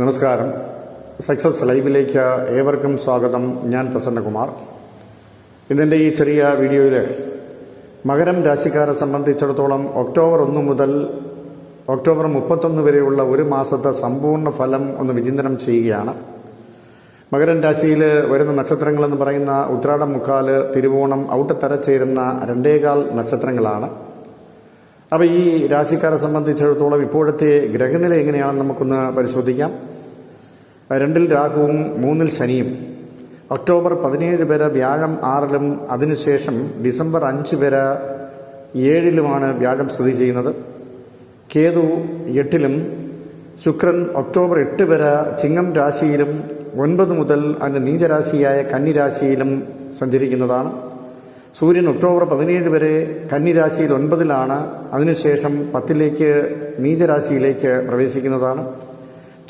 നമസ്കാരം. സക്സസ് ലൈവിലേക്ക് ഏവർക്കും സ്വാഗതം. ഞാൻ പ്രസന്നകുമാർ. ഇന്നെന്റെ ഈ ചെറിയ വീഡിയോയിൽ മകരം രാശിക്കാരെ സംബന്ധിച്ചിടത്തോളം ഒക്ടോബർ ഒന്ന് മുതൽ ഒക്ടോബർ മുപ്പത്തൊന്ന് വരെയുള്ള ഒരു മാസത്തെ സമ്പൂർണ ഫലം ഒന്ന് വിചിന്തനം ചെയ്യുകയാണ്. മകരം രാശിയിൽ വരുന്ന നക്ഷത്രങ്ങളെന്ന് പറയുന്ന ഉത്രാടം മുക്കാൽ തിരുവോണം ഔട്ടത്തര ചേരുന്ന രണ്ടേകാൽ നക്ഷത്രങ്ങളാണ്. അപ്പോൾ ഈ രാശിക്കാരെ സംബന്ധിച്ചിടത്തോളം ഇപ്പോഴത്തെ ഗ്രഹനില എങ്ങനെയാണെന്ന് നമുക്കൊന്ന് പരിശോധിക്കാം. രണ്ടിൽ രാഹുവും മൂന്നിൽ ശനിയും. ഒക്ടോബർ പതിനേഴ് വരെ വ്യാഴം ആറിലും അതിനുശേഷം ഡിസംബർ അഞ്ച് വരെ ഏഴിലുമാണ് വ്യാഴം സ്ഥിതി ചെയ്യുന്നത്. കേതു എട്ടിലും ശുക്രൻ ഒക്ടോബർ എട്ട് വരെ ചിങ്ങം രാശിയിലും ഒൻപത് മുതൽ അതിന്റെ നീചരാശിയായ കന്നിരാശിയിലും സഞ്ചരിക്കുന്നതാണ്. സൂര്യൻ ഒക്ടോബർ പതിനേഴ് വരെ കന്നിരാശിയിൽ ഒൻപതിലാണ്. അതിനുശേഷം പത്തിലേക്ക് നീചരാശിയിലേക്ക് പ്രവേശിക്കുന്നതാണ്.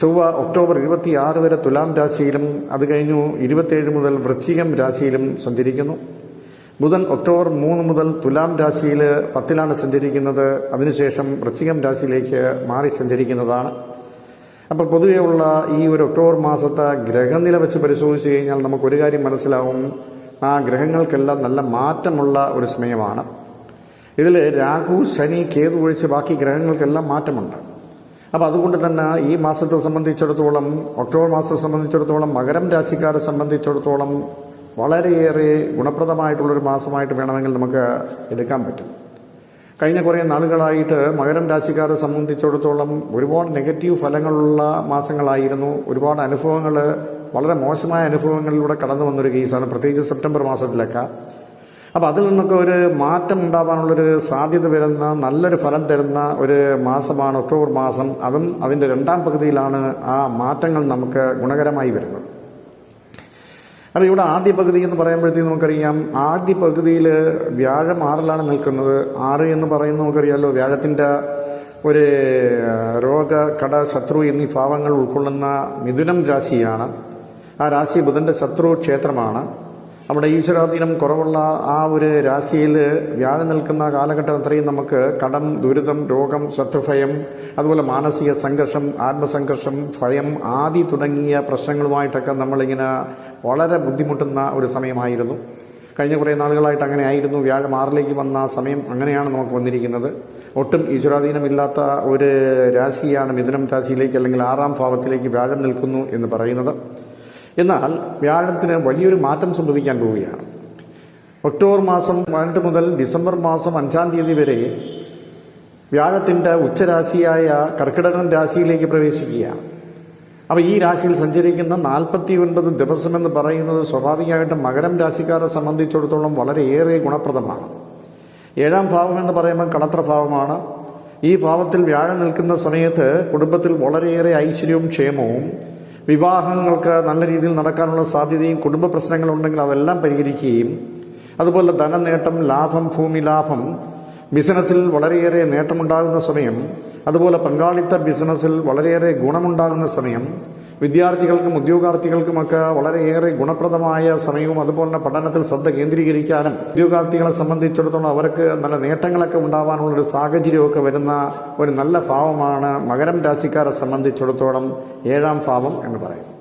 ചൊവ്വ ഒക്ടോബർ ഇരുപത്തിയാറ് വരെ തുലാം രാശിയിലും അത് കഴിഞ്ഞു ഇരുപത്തിയേഴ് മുതൽ വൃശ്ചികം രാശിയിലും സഞ്ചരിക്കുന്നു. ബുധൻ ഒക്ടോബർ മൂന്ന് മുതൽ തുലാം രാശിയിൽ പത്തിലാണ് സഞ്ചരിക്കുന്നത്. അതിനുശേഷം വൃശ്ചികം രാശിയിലേക്ക് മാറി സഞ്ചരിക്കുന്നതാണ്. അപ്പോൾ പൊതുവെയുള്ള ഈ ഒരു ഒക്ടോബർ മാസത്തെ ഗ്രഹനില വെച്ച് പരിശോധിച്ച് കഴിഞ്ഞാൽ നമുക്കൊരു കാര്യം മനസ്സിലാവും. ആ ഗ്രഹങ്ങൾക്കെല്ലാം നല്ല മാറ്റമുള്ള ഒരു സമയമാണ്. ഇതിൽ രാഹു ശനി കേതു ഒഴിച്ച് ബാക്കി ഗ്രഹങ്ങൾക്കെല്ലാം മാറ്റമുണ്ട്. അപ്പോൾ അതുകൊണ്ട് തന്നെ ഈ മാസത്തെ സംബന്ധിച്ചിടത്തോളം ഒക്ടോബർ മാസത്തെ സംബന്ധിച്ചിടത്തോളം മകരം രാശിക്കാരെ സംബന്ധിച്ചിടത്തോളം വളരെയേറെ ഗുണപ്രദമായിട്ടുള്ളൊരു മാസമായിട്ട് വേണമെങ്കിൽ നമുക്ക് എടുക്കാൻ പറ്റും. കഴിഞ്ഞ കുറേ നാളുകളായിട്ട് മകരം രാശിക്കാരെ സംബന്ധിച്ചിടത്തോളം ഒരുപാട് നെഗറ്റീവ് ഫലങ്ങളുള്ള മാസങ്ങളായിരുന്നു. ഒരുപാട് അനുഭവങ്ങൾ വളരെ മോശമായ അനുഭവങ്ങളിലൂടെ കടന്നു വന്നൊരു കേസാണ്. പ്രത്യേകിച്ച് സെപ്റ്റംബർ മാസത്തിലൊക്കെ. അപ്പോൾ അതിൽ നിന്നൊക്കെ ഒരു മാറ്റം ഉണ്ടാവാനുള്ളൊരു സാധ്യത വരുന്ന നല്ലൊരു ഫലം തരുന്ന ഒരു മാസമാണ് ഒക്ടോബർ മാസം. അതും അതിന്റെ രണ്ടാം പകുതിയിലാണ് ആ മാറ്റങ്ങൾ നമുക്ക് ഗുണകരമായി വരുന്നത്. അപ്പോൾ ഇവിടെ ആദ്യ പകുതി എന്ന് പറയുമ്പോഴത്തേക്ക് നമുക്കറിയാം. ആദ്യ പകുതിയിൽ വ്യാഴം ആറിലാണ് നിൽക്കുന്നത്. ആറ് എന്ന് പറയുന്നത് നമുക്കറിയാമല്ലോ വ്യാഴത്തിന്റെ ഒരു രോഗ കട ശത്രു എന്നീ ഭാവങ്ങൾ ഉൾക്കൊള്ളുന്ന മിഥുനം രാശിയാണ്. ആ രാശി ബുധന്റെ ശത്രു ക്ഷേത്രമാണ്. അവിടെ ഈശ്വരാധീനം കുറവുള്ള ആ ഒരു രാശിയിൽ വ്യാഴം നിൽക്കുന്ന കാലഘട്ടം അത്രയും നമുക്ക് കടം ദുരിതം രോഗം ശത്രുഭയം അതുപോലെ മാനസിക സംഘർഷം ആത്മസംഘർഷം ഭയം ആദി തുടങ്ങിയ പ്രശ്നങ്ങളുമായിട്ടൊക്കെ നമ്മളിങ്ങനെ വളരെ ബുദ്ധിമുട്ടുന്ന ഒരു സമയമായിരുന്നു. കഴിഞ്ഞ കുറേ നാളുകളായിട്ട് അങ്ങനെ ആയിരുന്നു. വ്യാഴം ആറിലേക്ക് വന്ന സമയം അങ്ങനെയാണ് നമുക്ക് വന്നിരിക്കുന്നത്. ഒട്ടും ഈശ്വരാധീനമില്ലാത്ത ഒരു രാശിയാണ് മിഥുനം രാശിയിലേക്ക് അല്ലെങ്കിൽ ആറാം ഭാവത്തിലേക്ക് വ്യാഴം നിൽക്കുന്നു എന്ന് പറയുന്നത്. എന്നാൽ വ്യാഴത്തിന് വലിയൊരു മാറ്റം സംഭവിക്കാൻ പോവുകയാണ്. ഒക്ടോബർ മാസം പതിനെട്ട് മുതൽ ഡിസംബർ മാസം അഞ്ചാം തീയതി വരെ വ്യാഴത്തിന്റെ ഉച്ചരാശിയായ കർക്കിടകൻ രാശിയിലേക്ക് പ്രവേശിക്കുകയാണ്. അപ്പോൾ ഈ രാശിയിൽ സഞ്ചരിക്കുന്ന നാൽപ്പത്തി ഒൻപത് ദിവസമെന്ന് പറയുന്നത് സ്വാഭാവികമായിട്ടും മകരം രാശിക്കാരെ സംബന്ധിച്ചിടത്തോളം വളരെയേറെ ഗുണപ്രദമാണ്. ഏഴാം ഭാവം എന്ന് പറയുമ്പോൾ കടത്രഭാവമാണ് ഈ ഭാവത്തിൽ വ്യാഴം നിൽക്കുന്ന സമയത്ത് കുടുംബത്തിൽ വളരെയേറെ ഐശ്വര്യവും ക്ഷേമവും വിവാഹങ്ങൾക്ക് നല്ല രീതിയിൽ നടക്കാനുള്ള സാധ്യതയും കുടുംബ പ്രശ്നങ്ങളുണ്ടെങ്കിൽ അതെല്ലാം പരിഹരിക്കുകയും അതുപോലെ ധനനേട്ടം ലാഭം ഭൂമി ലാഭം ബിസിനസ്സിൽ വളരെയേറെ നേട്ടമുണ്ടാകുന്ന സമയം അതുപോലെ പങ്കാളിത്ത ബിസിനസ്സിൽ വളരെയേറെ ഗുണമുണ്ടാകുന്ന സമയം വിദ്യാർത്ഥികൾക്കും ഉദ്യോഗാർത്ഥികൾക്കുമൊക്കെ വളരെയേറെ ഗുണപ്രദമായ സമയവും അതുപോലെ തന്നെ പഠനത്തിൽ ശ്രദ്ധ കേന്ദ്രീകരിക്കാനും ഉദ്യോഗാർത്ഥികളെ സംബന്ധിച്ചിടത്തോളം അവർക്ക് നല്ല നേട്ടങ്ങളൊക്കെ ഉണ്ടാവാനുള്ള ഒരു സാഹചര്യമൊക്കെ വരുന്ന ഒരു നല്ല ഭാവമാണ് മകരം രാശിക്കാരെ സംബന്ധിച്ചിടത്തോളം ഏഴാം ഭാവം എന്ന് പറയുന്നു.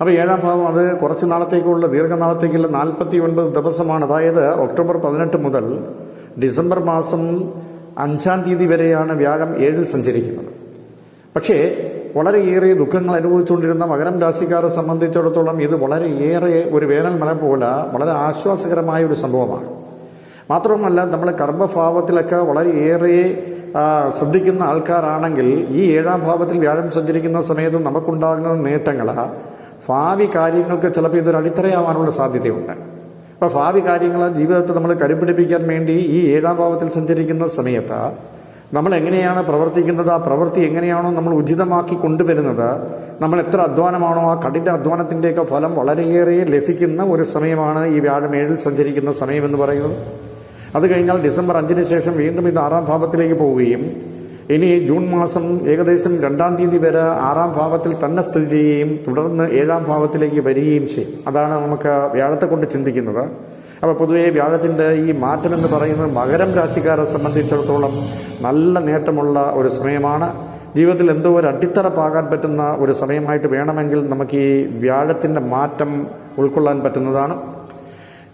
അപ്പോൾ ഏഴാം ഭാവം അത് കുറച്ച് നാളത്തേക്കുള്ള ദീർഘനാളത്തേക്കുള്ള നാൽപ്പത്തി ഒൻപത് ദിവസമാണ്. അതായത് ഒക്ടോബർ പതിനെട്ട് മുതൽ ഡിസംബർ മാസം അഞ്ചാം തീയതി വരെയാണ് വ്യാഴം ഏഴിൽ സഞ്ചരിക്കുന്നത്. പക്ഷേ വളരെയേറെ ദുഃഖങ്ങൾ അനുഭവിച്ചുകൊണ്ടിരുന്ന മകരം രാശിക്കാരെ സംബന്ധിച്ചിടത്തോളം ഇത് വളരെയേറെ ഒരു വേനൽ മല പോലെ വളരെ ആശ്വാസകരമായ ഒരു സംഭവമാണ്. മാത്രവുമല്ല നമ്മൾ കർമ്മഭാവത്തിലൊക്കെ വളരെയേറെ ശ്രദ്ധിക്കുന്ന ആൾക്കാരാണെങ്കിൽ ഈ ഏഴാം ഭാവത്തിൽ വ്യാഴം സഞ്ചരിക്കുന്ന സമയത്ത് നമുക്കുണ്ടാകുന്ന നേട്ടങ്ങൾ ഭാവി കാര്യങ്ങൾക്ക് ചിലപ്പോൾ ഇതൊരു അടിത്തറയാവാനുള്ള സാധ്യതയുണ്ട്. അപ്പോൾ ഭാവി കാര്യങ്ങൾ ജീവിതത്തെ നമ്മൾ കരുപിടിപ്പിക്കാൻ വേണ്ടി ഈ ഏഴാം ഭാവത്തിൽ സഞ്ചരിക്കുന്ന സമയത്ത് നമ്മൾ എങ്ങനെയാണ് പ്രവർത്തിക്കുന്നത് ആ പ്രവൃത്തി എങ്ങനെയാണോ നമ്മൾ ഉചിതമാക്കി കൊണ്ടുവരുന്നത് നമ്മൾ എത്ര അധ്വാനമാണോ ആ കഠിന അധ്വാനത്തിന്റെയൊക്കെ ഫലം വളരെയേറെ ലഭിക്കുന്ന ഒരു സമയമാണ് ഈ വ്യാഴം ഏഴിൽ സഞ്ചരിക്കുന്ന സമയം എന്ന് പറയുന്നത്. അത് കഴിഞ്ഞാൽ ഡിസംബർ അഞ്ചിന് ശേഷം വീണ്ടും ഇത് ആറാം ഭാവത്തിലേക്ക് പോവുകയും ഇനി ജൂൺ മാസം ഏകദേശം രണ്ടാം തീയതി വരെ ആറാം ഭാവത്തിൽ തന്നെ സ്ഥിതി ചെയ്യുകയും തുടർന്ന് ഏഴാം ഭാവത്തിലേക്ക് വരികയും ചെയ്യും. അതാണ് നമുക്ക് വ്യാഴത്തെ കൊണ്ട് ചിന്തിക്കുന്നത്. അപ്പോൾ പൊതുവേ വ്യാഴത്തിന്റെ ഈ മാറ്റം എന്ന് പറയുന്നത് മകരം രാശിക്കാരെ സംബന്ധിച്ചിടത്തോളം നല്ല നേട്ടമുള്ള ഒരു സമയമാണ്. ജീവിതത്തിൽ എന്തോ ഒരു അടിത്തറ പാകാൻ പറ്റുന്ന ഒരു സമയമായിട്ട് വേണമെങ്കിൽ നമുക്ക് ഈ വ്യാഴത്തിന്റെ മാറ്റം ഉൾക്കൊള്ളാൻ പറ്റുന്നതാണ്.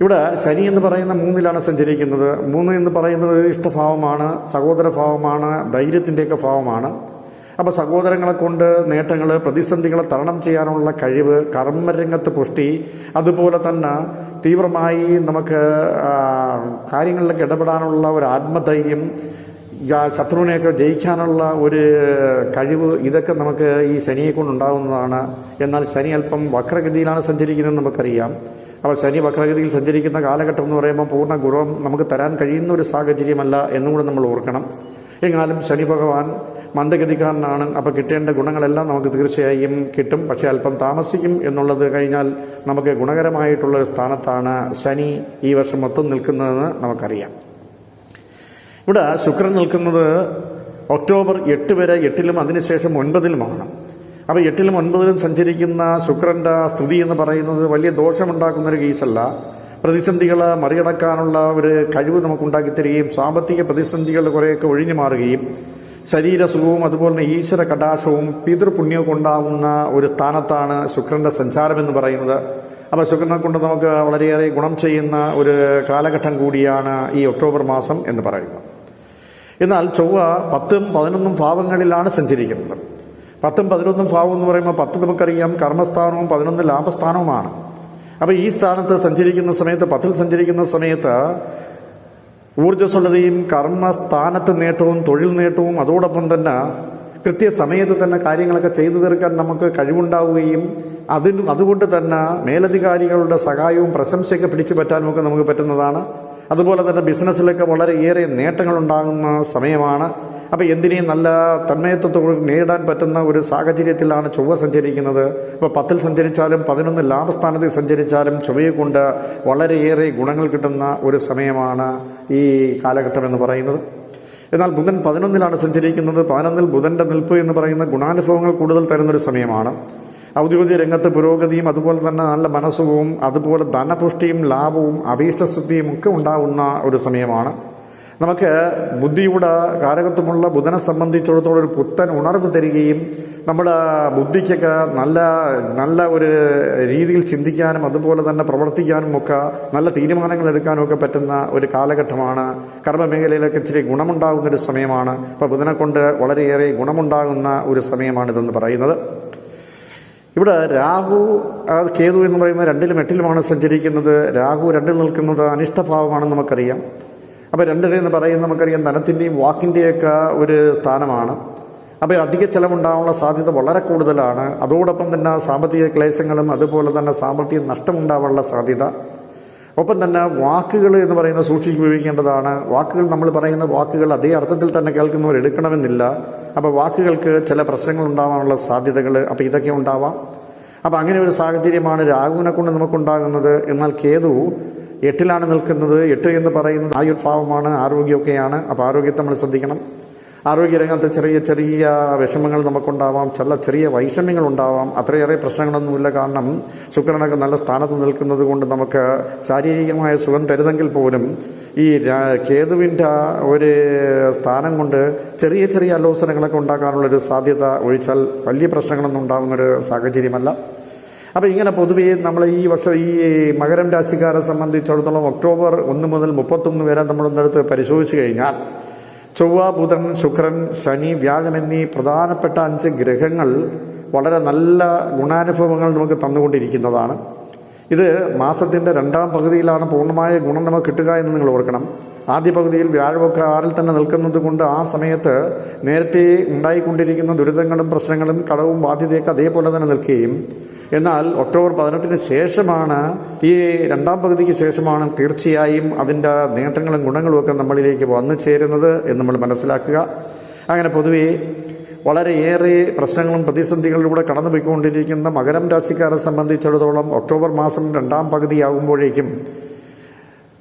ഇവിടെ ശനി എന്ന് പറയുന്ന മൂന്നിലാണ് സഞ്ചരിക്കുന്നത്. മൂന്ന് എന്ന് പറയുന്നത് ഇഷ്ടഭാവമാണ് സഹോദരഭാവമാണ് ധൈര്യത്തിന്റെയൊക്കെ ഭാവമാണ്. അപ്പോൾ സഹോദരങ്ങളെ കൊണ്ട് നേട്ടങ്ങൾ പ്രതിസന്ധികളെ തരണം ചെയ്യാനുള്ള കഴിവ് കർമ്മരംഗത്ത് പുഷ്ടി അതുപോലെ തന്നെ തീവ്രമായി നമുക്ക് കാര്യങ്ങളിലൊക്കെ ഇടപെടാനുള്ള ഒരു ആത്മധൈര്യം ശത്രുവിനെയൊക്കെ ജയിക്കാനുള്ള ഒരു കഴിവ് ഇതൊക്കെ നമുക്ക് ഈ ശനിയെ കൊണ്ടുണ്ടാകുന്നതാണ് എന്നാൽ ശനി അല്പം വക്രഗതിയിലാണ് സഞ്ചരിക്കുന്നതെന്ന് നമുക്കറിയാം. അപ്പോൾ ശനി വക്രഗതിയിൽ സഞ്ചരിക്കുന്ന കാലഘട്ടം എന്ന് പറയുമ്പോൾ പൂർണ ഗുണം നമുക്ക് തരാൻ കഴിയുന്ന ഒരു സാഹചര്യമല്ല എന്നും കൂടെ നമ്മൾ ഓർക്കണം. എങ്ങാലും ശനി ഭഗവാൻ മന്ദഗതിക്കാരനാണ് അപ്പോൾ കിട്ടേണ്ട ഗുണങ്ങളെല്ലാം നമുക്ക് തീർച്ചയായും കിട്ടും. പക്ഷേ അല്പം താമസിക്കും എന്നുള്ളത് കഴിഞ്ഞാൽ നമുക്ക് ഗുണകരമായിട്ടുള്ള ഒരു സ്ഥാനത്താണ് ശനി ഈ വർഷം മൊത്തം നിൽക്കുന്നതെന്ന് നമുക്കറിയാം. ഇവിടെ ശുക്രൻ നിൽക്കുന്നത് ഒക്ടോബർ എട്ട് വരെ എട്ടിലും അതിനുശേഷം ഒൻപതിലുമാണ്. അപ്പോൾ എട്ടിലും ഒൻപതിലും സഞ്ചരിക്കുന്ന ശുക്രന്റെ സ്തുതി എന്ന് പറയുന്നത് വലിയ ദോഷമുണ്ടാക്കുന്ന ഒരു കേസല്ല. പ്രതിസന്ധികൾ മറികടക്കാനുള്ള ഒരു കഴിവ് നമുക്കുണ്ടാക്കി തരികയും സാമ്പത്തിക പ്രതിസന്ധികൾ കുറേയൊക്കെ ഒഴിഞ്ഞു മാറുകയും ശരീരസുഖവും അതുപോലെ തന്നെ ഈശ്വര കടാശവും പിതൃപുണ്യവും ഉണ്ടാകുന്ന ഒരു സ്ഥാനത്താണ് ശുക്രന്റെ സഞ്ചാരം എന്ന് പറയുന്നത്. അപ്പോൾ ശുക്രനെ കൊണ്ട് നമുക്ക് വളരെയേറെ ഗുണം ചെയ്യുന്ന ഒരു കാലഘട്ടം കൂടിയാണ് ഈ ഒക്ടോബർ മാസം എന്ന് പറയുന്നത്. എന്നാൽ ചൊവ്വ പത്തും പതിനൊന്നും ഭാവങ്ങളിലാണ് സഞ്ചരിക്കുന്നത്. പത്തും പതിനൊന്നും ഭാവം എന്ന് പറയുമ്പോൾ പത്ത് നമുക്കറിയാം. കർമ്മസ്ഥാനവും പതിനൊന്ന് ലാഭസ്ഥാനവുമാണ്. അപ്പോൾ ഈ സ്ഥാനത്ത് സഞ്ചരിക്കുന്ന സമയത്ത് പത്തിൽ സഞ്ചരിക്കുന്ന സമയത്ത് ഊർജസ്വലതയും കർമ്മസ്ഥാനത്ത് നേട്ടവും തൊഴിൽ നേട്ടവും അതോടൊപ്പം തന്നെ കൃത്യസമയത്ത് തന്നെ കാര്യങ്ങളൊക്കെ ചെയ്തു തീർക്കാൻ നമുക്ക് കഴിവുണ്ടാവുകയും അതിന് അതുകൊണ്ട് തന്നെ മേലധികാരികളുടെ സഹായവും പ്രശംസയൊക്കെ പിടിച്ചു പറ്റാനുമൊക്കെ നമുക്ക് പറ്റുന്നതാണ്. അതുപോലെ തന്നെ ബിസിനസ്സിലൊക്കെ വളരെയേറെ നേട്ടങ്ങൾ ഉണ്ടാകുന്ന സമയമാണ്. അപ്പോൾ എന്തിനേയും നല്ല തന്മയത്വത്തോട് നേരിടാൻ പറ്റുന്ന ഒരു സാഹചര്യത്തിലാണ് ചൊവ്വ സഞ്ചരിക്കുന്നത്. ഇപ്പോൾ പത്തിൽ സഞ്ചരിച്ചാലും പതിനൊന്ന് ലാഭസ്ഥാനത്തിൽ സഞ്ചരിച്ചാലും ചൊവ്വയെ കൊണ്ട് വളരെയേറെ ഗുണങ്ങൾ കിട്ടുന്ന ഒരു സമയമാണ് ഈ കാലഘട്ടം എന്ന് പറയുന്നത്. എന്നാൽ ബുധൻ പതിനൊന്നിലാണ് സഞ്ചരിക്കുന്നത്. പതിനൊന്നിൽ ബുധന്റെ നിൽപ്പ് എന്ന് പറയുന്ന ഗുണാനുഭവങ്ങൾ കൂടുതൽ തരുന്നൊരു സമയമാണ്. ഔദ്യോഗിക രംഗത്ത് പുരോഗതിയും അതുപോലെ തന്നെ നല്ല മനസ്സുഖവും അതുപോലെ ധനപുഷ്ടിയും ലാഭവും അഭീഷ്ടസിദ്ധിയും ഒക്കെ ഉണ്ടാകുന്ന ഒരു സമയമാണ്. നമുക്ക് ബുദ്ധിയുടെ കാരകത്വമുള്ള ബുധനെ സംബന്ധിച്ചിടത്തോളം ഒരു പുത്തൻ ഉണർവ് തരികയും നമ്മുടെ ബുദ്ധിക്കൊക്കെ നല്ല നല്ല ഒരു രീതിയിൽ ചിന്തിക്കാനും അതുപോലെ തന്നെ പ്രവർത്തിക്കാനും ഒക്കെ നല്ല തീരുമാനങ്ങൾ എടുക്കാനും ഒക്കെ പറ്റുന്ന ഒരു കാലഘട്ടമാണ്. കർമ്മമേഖലയിലൊക്കെ ഇച്ചിരി ഗുണമുണ്ടാകുന്ന ഒരു സമയമാണ്. അപ്പോൾ ബുധനെ കൊണ്ട് വളരെയേറെ ഗുണമുണ്ടാകുന്ന ഒരു സമയമാണിതെന്ന് പറയുന്നത്. ഇവിടെ രാഹു കേതു എന്ന് പറയുന്ന രണ്ടിലും എട്ടിലുമാണ് സഞ്ചരിക്കുന്നത്. രാഹു രണ്ടിൽ നിൽക്കുന്നത് അനിഷ്ടഭാവമാണെന്ന് നമുക്കറിയാം. അപ്പോൾ രണ്ടര എന്ന് പറയുന്നത് നമുക്കറിയാം ധനത്തിന്റെയും വാക്കിന്റെയൊക്കെ ഒരു സ്ഥാനമാണ്. അപ്പോൾ അധിക ചെലവുണ്ടാകാനുള്ള സാധ്യത വളരെ കൂടുതലാണ്. അതോടൊപ്പം തന്നെ സാമ്പത്തിക ക്ലേശങ്ങളും അതുപോലെ തന്നെ സാമ്പത്തിക നഷ്ടമുണ്ടാവാനുള്ള സാധ്യത. ഒപ്പം തന്നെ വാക്കുകൾ എന്ന് പറയുന്നത് സൂക്ഷിച്ച് ഉപയോഗിക്കേണ്ടതാണ്. വാക്കുകൾ നമ്മൾ പറയുന്ന വാക്കുകൾ അതേ അർത്ഥത്തിൽ തന്നെ കേൾക്കുന്നവർ എടുക്കണമെന്നില്ല. അപ്പോൾ വാക്കുകൾക്ക് ചില പ്രശ്നങ്ങൾ ഉണ്ടാവാനുള്ള സാധ്യതകൾ അപ്പോൾ ഇതൊക്കെ ഉണ്ടാവാം. അപ്പോൾ അങ്ങനെ ഒരു സാഹചര്യമാണ് രാഹുവിനെ കൊണ്ട് നമുക്കുണ്ടാകുന്നത്. എന്നാൽ കേതു എട്ടിലാണ് നിൽക്കുന്നത്. എട്ട് എന്ന് പറയുന്നത് ആയുർഭാവമാണ് ആരോഗ്യമൊക്കെയാണ്. അപ്പോൾ ആരോഗ്യത്തെ നമ്മൾ ശ്രദ്ധിക്കണം. ആരോഗ്യരംഗത്ത് ചെറിയ ചെറിയ വിഷമങ്ങൾ നമുക്കുണ്ടാവാം. ചില ചെറിയ വൈഷമ്യങ്ങൾ ഉണ്ടാവാം അത്രയേറെ പ്രശ്നങ്ങളൊന്നുമില്ല. കാരണം ശുക്രനൊക്കെ നല്ല സ്ഥാനത്ത് നിൽക്കുന്നത് കൊണ്ട് നമുക്ക് ശാരീരികമായ സുഖം തരുന്നെങ്കിൽ പോലും ഈ കേതുവിന്റെ ഒരു സ്ഥാനം കൊണ്ട് ചെറിയ ചെറിയ ആലോചനകളൊക്കെ ഉണ്ടാക്കാനുള്ളൊരു സാധ്യത ഒഴിച്ചാൽ വലിയ പ്രശ്നങ്ങളൊന്നും ഉണ്ടാകുന്നൊരു സാഹചര്യമല്ല. അപ്പോൾ ഇങ്ങനെ പൊതുവേ നമ്മൾ ഈ വർഷം ഈ മകരം രാശിക്കാരെ സംബന്ധിച്ചിടത്തോളം ഒക്ടോബർ ഒന്ന് മുതൽ മുപ്പത്തൊന്ന് വരെ നമ്മളൊന്നെടുത്ത് പരിശോധിച്ച് കഴിഞ്ഞാൽ ചൊവ്വ ബുധൻ ശുക്രൻ ശനി വ്യാഴം എന്നീ പ്രധാനപ്പെട്ട അഞ്ച് ഗ്രഹങ്ങൾ വളരെ നല്ല ഗുണാനുഭവങ്ങൾ നമുക്ക് തന്നുകൊണ്ടിരിക്കുന്നതാണ്. ഇത് മാസത്തിന്റെ രണ്ടാം പകുതിയിലാണ് പൂർണമായ ഗുണം നമുക്ക് കിട്ടുക എന്ന് നിങ്ങൾ ഓർക്കണം. ആദ്യ പകുതിയിൽ വ്യാഴമൊക്കെ ആറിൽ തന്നെ നിൽക്കുന്നത് കൊണ്ട് ആ സമയത്ത് നേരത്തെ ഉണ്ടായിക്കൊണ്ടിരിക്കുന്ന ദുരിതങ്ങളും പ്രശ്നങ്ങളും കടവും ബാധ്യതയൊക്കെ അതേപോലെ തന്നെ നിൽക്കുകയും. എന്നാൽ ഒക്ടോബർ പതിനെട്ടിന് ശേഷമാണ് ഈ രണ്ടാം പകുതിക്ക് ശേഷമാണ് തീർച്ചയായും അതിന്റെ നേട്ടങ്ങളും ഗുണങ്ങളും ഒക്കെ നമ്മളിലേക്ക് വന്നു ചേരുന്നത് എന്ന് നമ്മൾ മനസ്സിലാക്കുക. അങ്ങനെ പൊതുവേ വളരെയേറെ പ്രശ്നങ്ങളും പ്രതിസന്ധികളിലൂടെ കടന്നുപോയിക്കൊണ്ടിരിക്കുന്ന മകരം രാശിക്കാരെ സംബന്ധിച്ചിടത്തോളം ഒക്ടോബർ മാസം രണ്ടാം പകുതിയാകുമ്പോഴേക്കും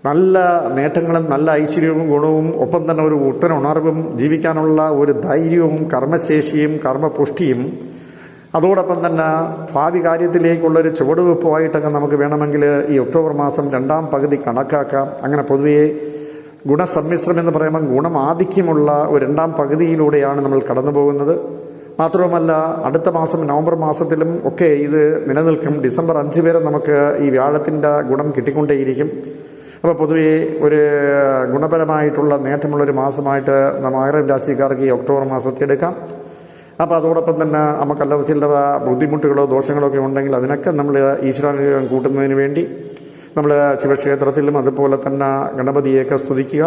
നല്ല നേട്ടങ്ങളും നല്ല ഐശ്വര്യവും ഗുണവും ഒപ്പം തന്നെ ഒരു ഉത്തര ഉണർവും ജീവിക്കാനുള്ള ഒരു ധൈര്യവും കർമ്മശേഷിയും കർമ്മപുഷ്ടിയും അതോടൊപ്പം തന്നെ ഭാവി കാര്യത്തിലേക്കുള്ളൊരു ചുവടുവെപ്പുമായിട്ടൊക്കെ നമുക്ക് വേണമെങ്കിൽ ഈ ഒക്ടോബർ മാസം രണ്ടാം പകുതി കണക്കാക്കാം. അങ്ങനെ പൊതുവേ ഗുണസമ്മിശ്രം എന്ന് പറയുമ്പോൾ ഗുണം ആധിക്യമുള്ള ഒരു രണ്ടാം പകുതിയിലൂടെയാണ് നമ്മൾ കടന്നു പോകുന്നത് മാത്രവുമല്ല അടുത്ത മാസം നവംബർ മാസത്തിലും ഒക്കെ ഇത് നിലനിൽക്കും. ഡിസംബർ അഞ്ച് വരെ നമുക്ക് ഈ വ്യാഴത്തിന്റെ ഗുണം കിട്ടിക്കൊണ്ടേയിരിക്കും. അപ്പോൾ പൊതുവേ ഒരു ഗുണപരമായിട്ടുള്ള നേട്ടമുള്ളൊരു മാസമായിട്ട് മകരം രാശിക്കാർക്ക് ഈ ഒക്ടോബർ മാസത്തെ എടുക്കാം. അപ്പോൾ അതോടൊപ്പം തന്നെ നമുക്ക് അല്ലറ ബുദ്ധിമുട്ടുകളോ ദോഷങ്ങളോ ഒക്കെ ഉണ്ടെങ്കിൽ അതിനൊക്കെ നമ്മൾ ഈശ്വരാനുഗ്രഹം കൂട്ടുന്നതിന് വേണ്ടി നമ്മൾ ശിവക്ഷേത്രത്തിലും അതുപോലെ തന്നെ ഗണപതിയെയൊക്കെ സ്തുതിക്കുക.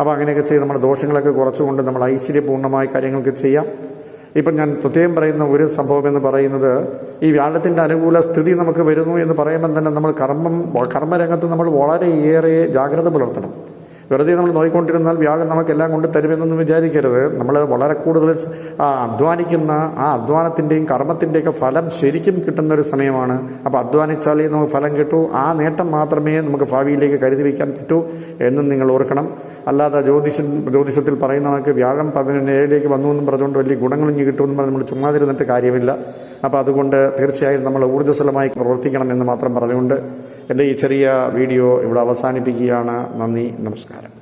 അപ്പോൾ അങ്ങനെയൊക്കെ ചെയ്ത് നമ്മുടെ ദോഷങ്ങളൊക്കെ കുറച്ചുകൊണ്ട് നമ്മൾ ഐശ്വര്യപൂർണമായ കാര്യങ്ങൾക്ക് ചെയ്യാം. ഇപ്പം ഞാൻ പ്രത്യേകം പറയുന്ന ഒരു സംഭവം എന്ന് പറയുന്നത് ഈ വ്യാഴത്തിന്റെ അനുകൂല സ്ഥിതി നമുക്ക് വരുന്നു എന്ന് പറയുമ്പോൾ തന്നെ നമ്മൾ കർമ്മം കർമ്മരംഗത്ത് നമ്മൾ വളരെയേറെ ജാഗ്രത പുലർത്തണം. വെറുതെ നമ്മൾ നോയിക്കൊണ്ടിരുന്നാൽ വ്യാഴം നമുക്കെല്ലാം കൊണ്ട് തരുമെന്നൊന്നും വിചാരിക്കരുത്. നമ്മൾ വളരെ കൂടുതൽ അധ്വാനിക്കുന്ന ആ അധ്വാനത്തിന്റെയും കർമ്മത്തിന്റെയൊക്കെ ഫലം ശരിക്കും കിട്ടുന്ന ഒരു സമയമാണ്. അപ്പോൾ അധ്വാനിച്ചാലേ നമുക്ക് ഫലം കിട്ടൂ. ആ നേട്ടം മാത്രമേ നമുക്ക് ഭാവിയിലേക്ക് കരുതി വയ്ക്കാൻ പറ്റൂ എന്നും നിങ്ങൾ ഓർക്കണം. അല്ലാതെ ജ്യോതിഷൻ ജ്യോതിഷത്തിൽ പറയുന്ന കണക്ക് വ്യാഴം പതിനേഴിലേക്ക് വന്നു എന്നും പറഞ്ഞുകൊണ്ട് വലിയ ഗുണങ്ങളും കിട്ടുമെന്ന് പറഞ്ഞ് നമ്മൾ ചുമ്മാതിരുന്നിട്ട് കാര്യമില്ല. അപ്പോൾ അതുകൊണ്ട് തീർച്ചയായും നമ്മൾ ഊർജസ്വലമായി പ്രവർത്തിക്കണം എന്ന് മാത്രം പറഞ്ഞുകൊണ്ട് എന്റെ ഈ ചെറിയ വീഡിയോ ഇവിടെ അവസാനിപ്പിക്കുകയാണ്. നന്ദി നമസ്കാരം.